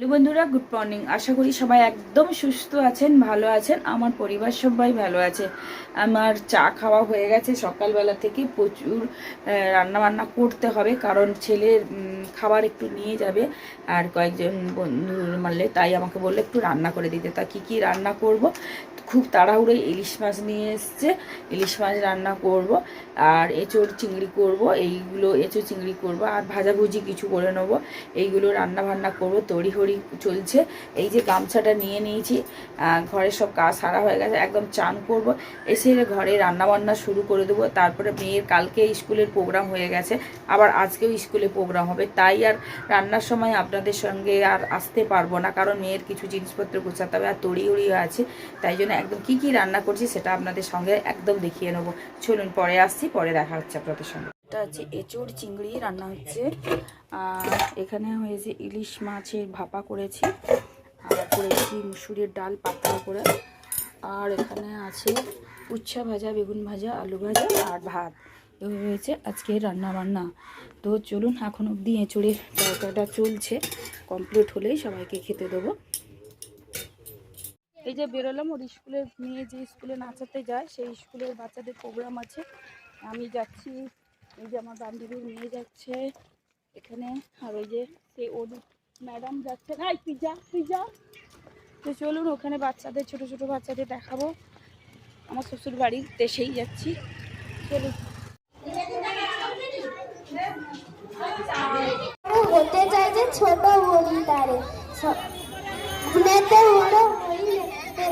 Hello বন্ধুরা, good morning. আশা করি সবাই একদম সুস্থ আছেন, ভালো আছেন। আমার পরিবার সবাই ভালো আছে। আমার চা খাওয়া হয়ে গেছে। সকালবেলা থেকে প্রচুর রান্না বান্না করতে হবে, কারণ ছেলের খাবার একটু নিয়ে যাবে আর কয়েকজন বন্ধু মারলে, তাই আমাকে বলল একটু রান্না করে দিতে। তা কী কী রান্না করব? খুব তাড়াহুড়োই ইলিশ মাছ নিয়ে এসছে। ইলিশ মাছ রান্না করব আর এঁচোড় চিংড়ি করব। এইগুলো এঁচোড় চিংড়ি করব আর ভাজাভুজি কিছু করে নেব। এইগুলো রান্না বান্না করব তড়িহড়ি চলছে। এই যে গামছাটা নিয়ে নিয়েছি ঘরের সব কাজ সারা হয়ে গেছে, একদম চান করব। এসে ঘরে রান্না বান্না শুরু করে দেবো। তারপরে মেয়ের কালকে স্কুলের প্রোগ্রাম হয়ে গেছে, আবার আজকেও স্কুলে প্রোগ্রাম হবে। তাই আর রান্নার সময় আপনাদের সঙ্গে আর আসতে পারব না, কারণ মেয়ের কিছু জিনিসপত্র গোছাতে হবে আর তড়ি তড়িহড়ি আছে। তাই জন্য একদম কি কি রান্না করছি সেটা আপনাদের সঙ্গে একদম দেখিয়ে নেব। চলুন, পরে আসছি, পরে দেখা হচ্ছে আপনাদের সঙ্গে। এটা হচ্ছে এঁচড় চিংড়ি রান্না হচ্ছে। আর এখানে হয়েছে ইলিশ মাছের ভাপা করেছি। আর করেছি মুসুরির ডাল পাতলা করে। আর এখানে আছে উচ্ছা ভাজা, বেগুন ভাজা, আলু ভাজা আর ভাত। এভাবে হয়েছে আজকে রান্না বান্না তো চলুন এখন অবধি এঁচড়ের তরকাটা চলছে। কমপ্লিট হলেই সবাইকে খেতে দেবো। এই যে বেরোলাম, ওর স্কুলের মেয়ে যে স্কুলে নাচাতে যায়, সেই স্কুলের বাচ্চাদের প্রোগ্রাম আছে। আমি যাচ্ছি এই যে আমার বান্ধবীর মেয়ে যাচ্ছে এখানে। আর ওই যে সেই ওর ম্যাডাম যাচ্ছে। ভাই তুই যা তুই তো চলুন, ওখানে বাচ্চাদের, ছোট ছোট বাচ্চাদের দেখাবো। আমার শ্বশুর বাড়ির দেশেই যাচ্ছি। চলুন। হতে যে ছোট বলি তারে। স-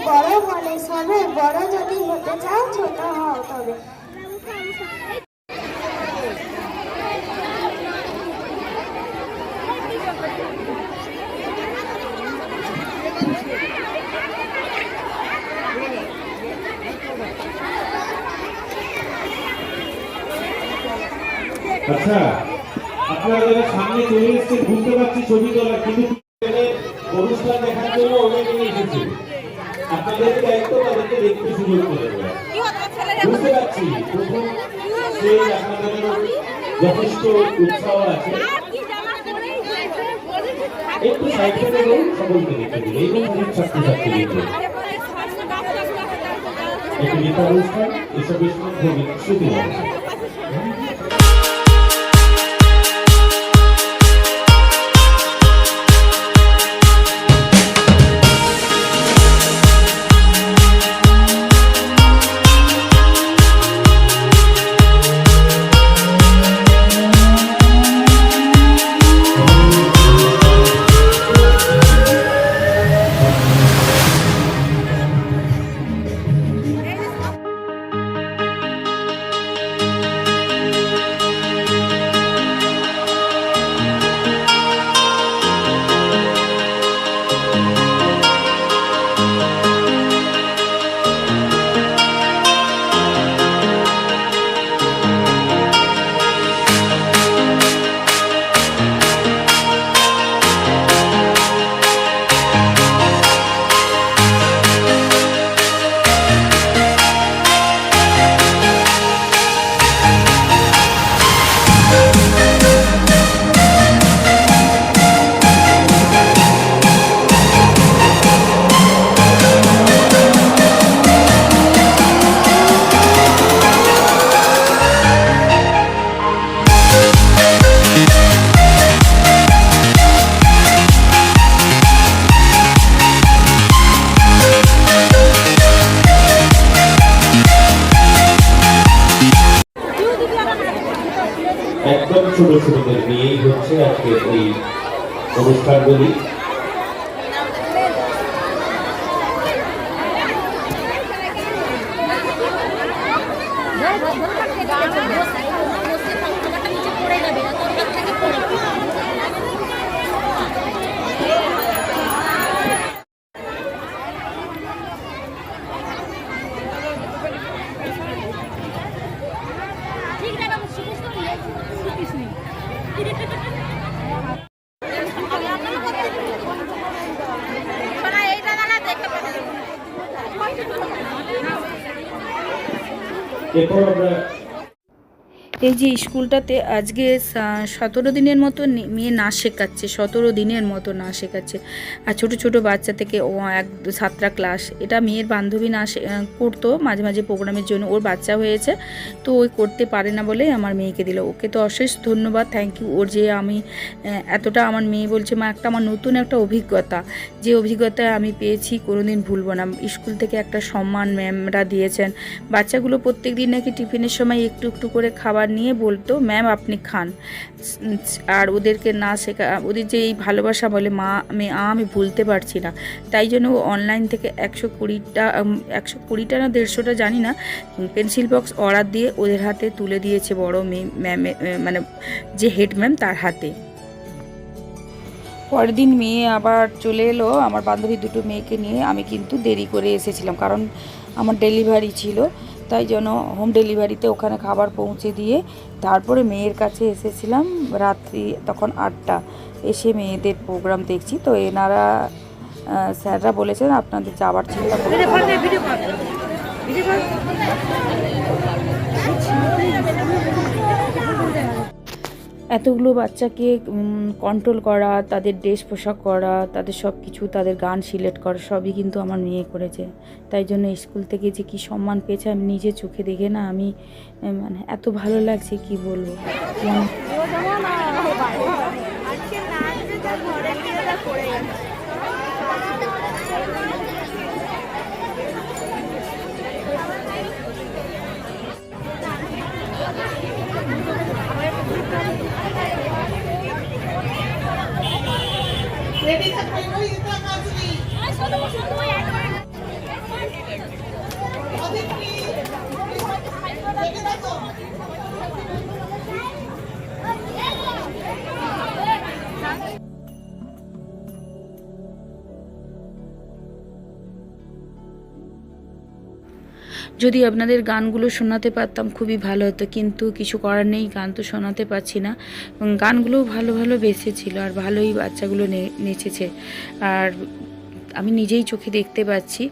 বড় সবে। বড় যদি হতে চাও, ছোট হও তবে। আচ্ছা আপনারা যারা সামনে চলে এসেছেন, বুঝতে পারছি ছবি তোলা, কিন্তু অনুষ্ঠান দেখার জন্য অনেকে এসেছে। আপনাদের দায়িত্ব তাদেরকে দেখতে সুযোগ করে বুঝতে পারছি আপনাদের যথেষ্ট উৎসাহ আছে। একটু সাইড সকলকে দেখতে দিন। এই জন্য ছাত্রছাত্রীদের একটু গীতা অনুষ্ঠান, এসবের মধ্যে হয়েছে একদম ছোট ছোটদের নিয়েই হচ্ছে আজকে এই অনুষ্ঠানগুলি। এরপর আমরা এই যে স্কুলটাতে আজকে সতেরো দিনের মতো মেয়ে নাচ শেখাচ্ছে সতেরো দিনের মতো নাচ শেখাচ্ছে। আর ছোট ছোট বাচ্চা থেকে ও এক সাতটা ক্লাস এটা মেয়ের বান্ধবী আহ, করতো মাঝে মাঝে প্রোগ্রামের জন্য ওর বাচ্চা হয়েছে তো ওই করতে পারে না বলে আমার মেয়েকে দিল। ওকে তো অশেষ ধন্যবাদ থ্যাংক ইউ ওর যে আমি এতটা আমার মেয়ে বলছে মা একটা আমার নতুন একটা অভিজ্ঞতা যে অভিজ্ঞতা আমি পেয়েছি কোনোদিন ভুলবো না। স্কুল থেকে একটা সম্মান ম্যামরা দিয়েছেন। বাচ্চাগুলো প্রত্যেক দিন নাকি টিফিনের সময় একটু একটু করে খাবার নিয়ে বলতো, ম্যাম, আপনি খান। আর ওদেরকে না শেখা, ওদের যে এই ভালোবাসা বলে, মা, আমি আমি ভুলতে পারছি না। তাই জন্য অনলাইন থেকে একশো কুড়িটা একশো কুড়িটা না দেড়শোটা, জানি না পেন্সিল বক্স অর্ডার দিয়ে ওদের হাতে তুলে দিয়েছে বড় মেয়ে, ম্যামে মানে যে হেড ম্যাম তার হাতে। পরের দিন মেয়ে আবার চলে এলো, আমার বান্ধবী দুটো মেয়েকে নিয়ে। আমি কিন্তু দেরি করে এসেছিলাম, কারণ আমার ডেলিভারি ছিল। তাই যেন হোম ডেলিভারিতে ওখানে খাবার পৌঁছে দিয়ে তারপরে মেয়ের কাছে এসেছিলাম রাত্রি তখন আটটা। এসে মেয়েদের প্রোগ্রাম দেখছি। তো এনারা স্যাররা বলেছেন আপনাদের যাওয়ার চিন্তা করতে হবে না। এতগুলো বাচ্চাকে কন্ট্রোল করা, তাদের ড্রেস পোশাক করা, তাদের সব কিছু তাদের গান সিলেক্ট করা, সবই কিন্তু আমার মেয়ে করেছে। তাই জন্য স্কুল থেকে যে কি সম্মান পেয়েছে আমি নিজে চোখে দেখে না, আমি মানে এত ভালো লাগছে, কি বলব? যদি আপনাদের গানগুলো শোনাতে পারতাম, খুবই ভালো হতো, কিন্তু কিছু করার নেই, গান তো শোনাতে পারছি না। গানগুলোও ভালো ভালো বেসেছিল আর ভালোই বাচ্চাগুলো নেচেছে। আর আমি নিজেই চোখে দেখতে পাচ্ছি।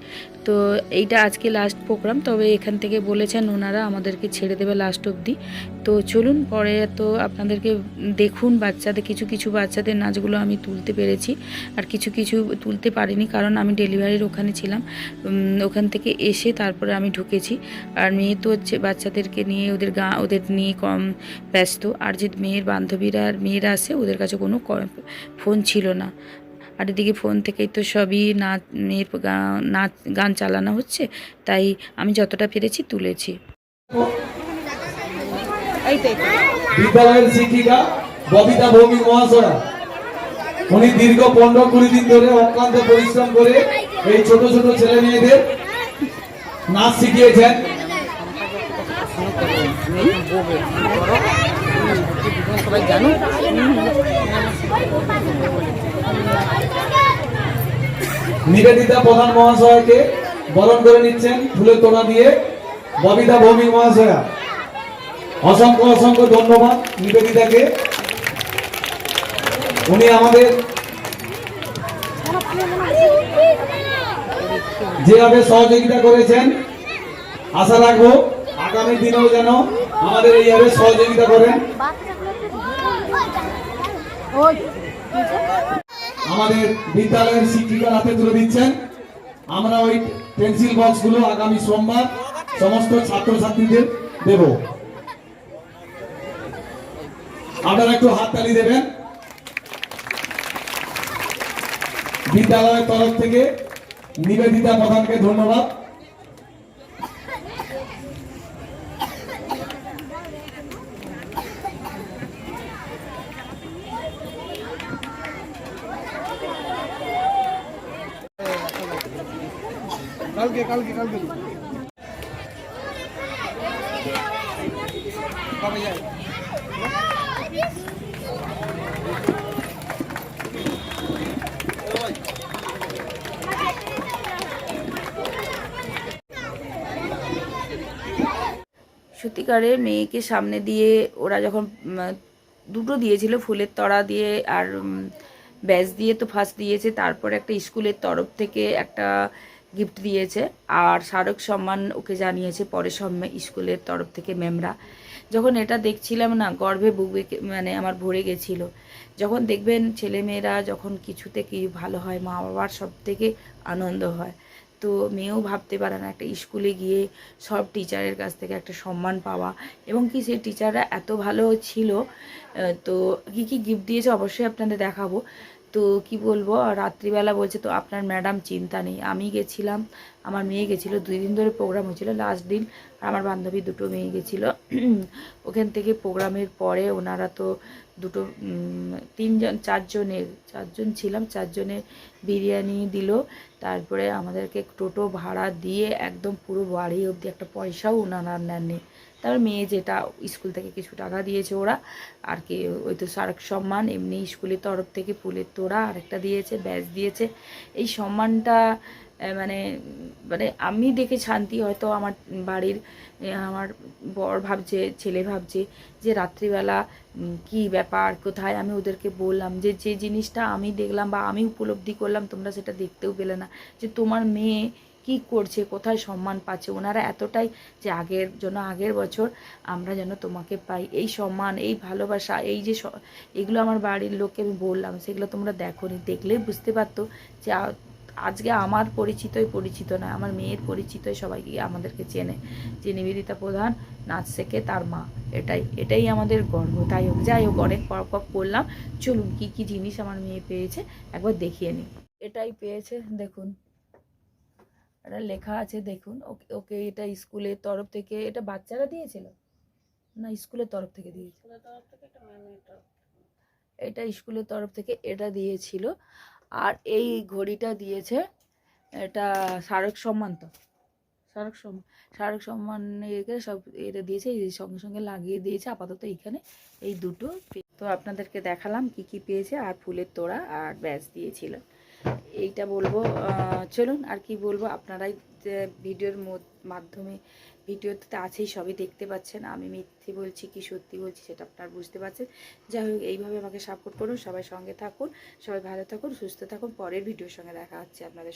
তো এইটা আজকে লাস্ট প্রোগ্রাম তবে এখান থেকে বলেছেন ওনারা আমাদেরকে ছেড়ে দেবে লাস্ট অবধি। তো চলুন, পরে তো আপনাদেরকে দেখুন বাচ্চাদের, কিছু কিছু বাচ্চাদের নাচগুলো আমি তুলতে পেরেছি। আর কিছু কিছু তুলতে পারিনি, কারণ আমি ডেলিভারির ওখানে ছিলাম। ওখান থেকে এসে তারপরে আমি ঢুকেছি। আর মেয়ে তো হচ্ছে বাচ্চাদেরকে নিয়ে, ওদের গা, ওদের নিয়ে কম ব্যস্ত। আর যে মেয়ের বান্ধবীরা আর মেয়েরা আসে ওদের কাছে কোনো ফোন ছিল না। আর এদিকে ফোন থেকেই তো সবই নাচ নাচ গান চালানো হচ্ছে তাই আমি যতটা পেরেছি তুলেছি। বিদ্যালয়ের শিক্ষিকা ববিতা ভৌমিক মহাশয়া। উনি দীর্ঘ পনেরো কুড়ি দিন ধরে অক্লান্ত পরিশ্রম করে এই ছোট ছোট ছেলে মেয়েদের নাচ শিখিয়েছেন। নিবেদিতা প্রধান মহাশয়কে বরণ করে নিচ্ছেন ফুলের তোড়া দিয়ে ববিতা ভৌমিক মহাশয়া। অসংখ্য অসংখ্য ধন্যবাদ নিবেদিতাকে। উনি আমাদের যেভাবে সহযোগিতা করেছেন, আশা রাখব আগামী দিনেও যেন আমাদের এইভাবে সহযোগিতা করেন। আমাদের বিদ্যালয়ের শিক্ষিকার হাতে তুলে দিচ্ছেন। আমরা ওই পেন্সিল বক্সগুলো আগামী সোমবার সমস্ত ছাত্রছাত্রীদের দেব। আপনারা একটু হাততালি দেবেন। বিদ্যালয়ের তরফ থেকে নিবেদিতা প্রধানকে ধন্যবাদ। কালকে কালকে কালকে। মেয়েকে সামনে দিয়ে ওরা যখন দুটো দিয়েছিল, ফুলের তড়া দিয়ে আর ব্যাচ দিয়ে তো ফার্স্ট দিয়েছে, তারপর একটা স্কুলের তরফ থেকে একটা গিফট দিয়েছে। আর স্মারক সম্মান ওকে জানিয়েছে পরে সম্মান স্কুলের তরফ থেকে ম্যামরা যখন এটা দেখছিলাম না, গর্ভে বুকে মানে আমার ভরে গেছিল। যখন দেখবেন ছেলেমেয়েরা যখন কিছুতে কি ভালো হয়, মা বাবার সব থেকে আনন্দ হয়। তো মেয়েও ভাবতে পারে না একটা স্কুলে গিয়ে সব টিচারের কাছ থেকে একটা সম্মান পাওয়া। এবং কি সেই টিচাররা এত ভালো ছিল তো কী কী গিফট দিয়েছে অবশ্যই আপনাদের দেখাবো। তো কি বলব, রাত্রিবেলা বলছে তো, আপনার ম্যাডাম চিন্তা নেই। আমি গেছিলাম, আমার মেয়ে গেছিল, দুই দিন ধরে প্রোগ্রাম হয়েছিল লাস্ট দিন, আর আমার বান্ধবী দুটো মেয়ে গেছিল। ওখান থেকে প্রোগ্রামের পরে ওনারা তো দুটো তিনজন, চারজনের, চারজন ছিলাম চারজনের বিরিয়ানি দিল। তারপরে আমাদেরকে টোটো ভাড়া দিয়ে একদম পুরো বাড়ি অবধি একটা পয়সাও ওনারা নেননি। তারপর মেয়ে যেটা স্কুল থেকে কিছু টাকা দিয়েছে ওরা, আর কি ওই তো স্মারক সম্মান, এমনি স্কুলের তরফ থেকে ফুলের তোড়া আরেকটা দিয়েছে ব্যাচ দিয়েছে। এই সম্মানটা মানে মানে আমি দেখে শান্তি হয়তো আমার বাড়ির আমার বর ভাবছে, ছেলে ভাবছে যে রাত্রিবেলা কি ব্যাপার, কোথায়? আমি ওদেরকে বললাম যে যে জিনিসটা আমি দেখলাম বা আমি উপলব্ধি করলাম, তোমরা সেটা দেখতেও পেলে না। যে তোমার মেয়ে কি করছে, কোথায় সম্মান পাচ্ছে, ওনারা এতটাই যে আগের জন্য আগের বছর আমরা যেন তোমাকে পাই। এই সম্মান, এই ভালোবাসা, এই যে এগুলো আমার বাড়ির লোককে আমি বললাম, সেগুলো তোমরা দেখো নি দেখলেই বুঝতে পারতো যে আজকে আমার পরিচিতই পরিচিত নয়, আমার মেয়ের পরিচিতই সবাইকে আমাদেরকে চেনে। যে নিবেদিতা প্রধান, নাচ শেখে তার মা। এটাই এটাই আমাদের গর্ব। তাই হোক, যাই হোক, অনেক পক করলাম। চলুন কি কি জিনিস আমার মেয়ে পেয়েছে, একবার দেখিয়ে নিই। এটাই পেয়েছে, দেখুন। এটা লেখা আছে দেখুন। ওকে ওকে এটা স্কুলের তরফ থেকে এটা বাচ্চারা দিয়েছিল? না স্কুলের তরফ থেকে দিয়েছিল? এটা স্কুলের তরফ থেকে এটা দিয়েছিল। আর এই ঘড়িটা দিয়েছে এটা স্মারক সম্মান তো স্মারক সম্মান স্মারক সম্মান একে সব এটা দিয়েছে এই সঙ্গে সঙ্গে লাগিয়ে দিয়েছে আপাতত এইখানে এই দুটো। তো আপনাদেরকে দেখালাম কি কি পেয়েছে আর ফুলের তোড়া আর ব্যাস দিয়েছিল। এইটা বলব চলুন আর কি বলব, আপনারাই ভিডিওর মাধ্যমে, ভিডিওতে আছেই, সবই দেখতে পাচ্ছেন। আমি মিথ্যে বলছি কি সত্যি বলছি সেটা আপনারা বুঝতে পারছেন। যাই হোক, এইভাবে আমাকে সাপোর্ট করুন, সবাই সঙ্গে থাকুন, সবাই ভালো থাকুন, সুস্থ থাকুন। পরের ভিডিওর সঙ্গে দেখা হচ্ছে আপনাদের